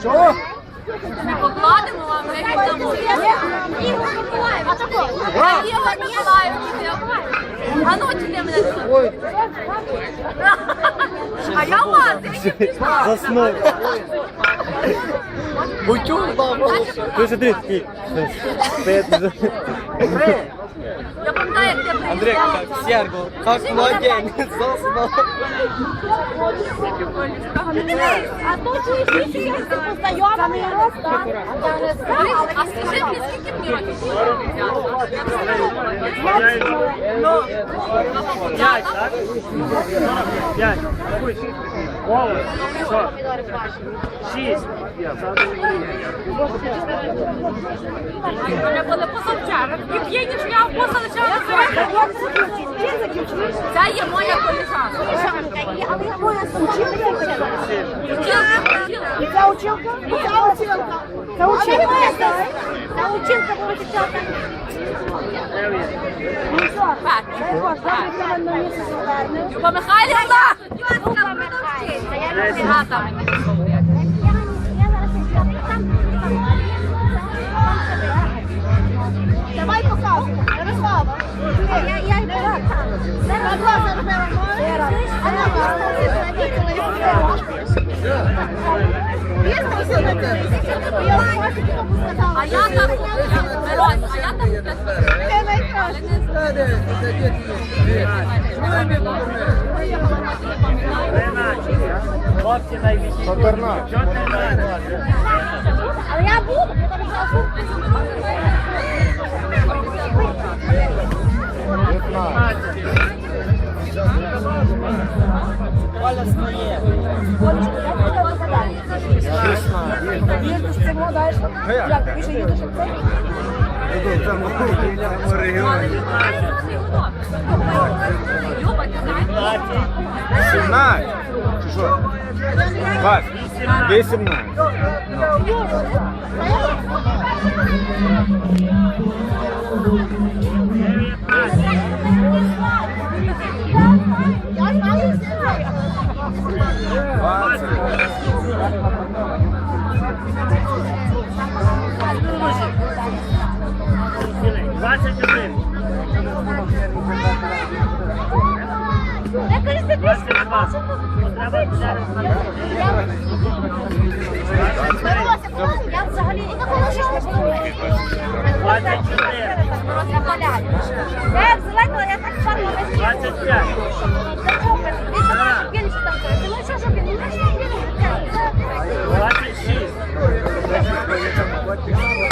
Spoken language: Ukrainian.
Що? Ми покладемо вам, ми віддамо. Ігор Миколаївич. А ну, чи мене? Ой, А я вас, мені пішла. Заснув. Бутюк, баба. Ти сиди такий. Стоять. Я пам'ятаю, як ти Андрей, как Серго, как младенец, заснул. А то чуєш, що я з цим познайомий рост, так? А скажи мені, скільки мені років? Ну, П'ять, так? П'ять. Голос. Що? Шість. Мене були позавчора. І п'єні, що я позавчора зробила. Це є моя коліжанка. але я моя училка. Ця училка? Ця училка. Це училка. Це училка була дівчата. Ну. Люба Михайлівна! Люба Михайлівна, Ярослава. Я, я йду. Зараз зробила море. А А я там, Мирось, а я там Це найкраще. Хлопці Але я буду, тому що Їздиш в цьому далі? Як, ти ще їдеш в цей? Люба, ти знаєш? 17. Чи що? Вас? 18. Я 20. Двадцять. Я кажу, ти Двадцять два. Треба зараз Я взагалі не хочу, що Двадцять чотири. Я я так само весь Двадцять п'ять. what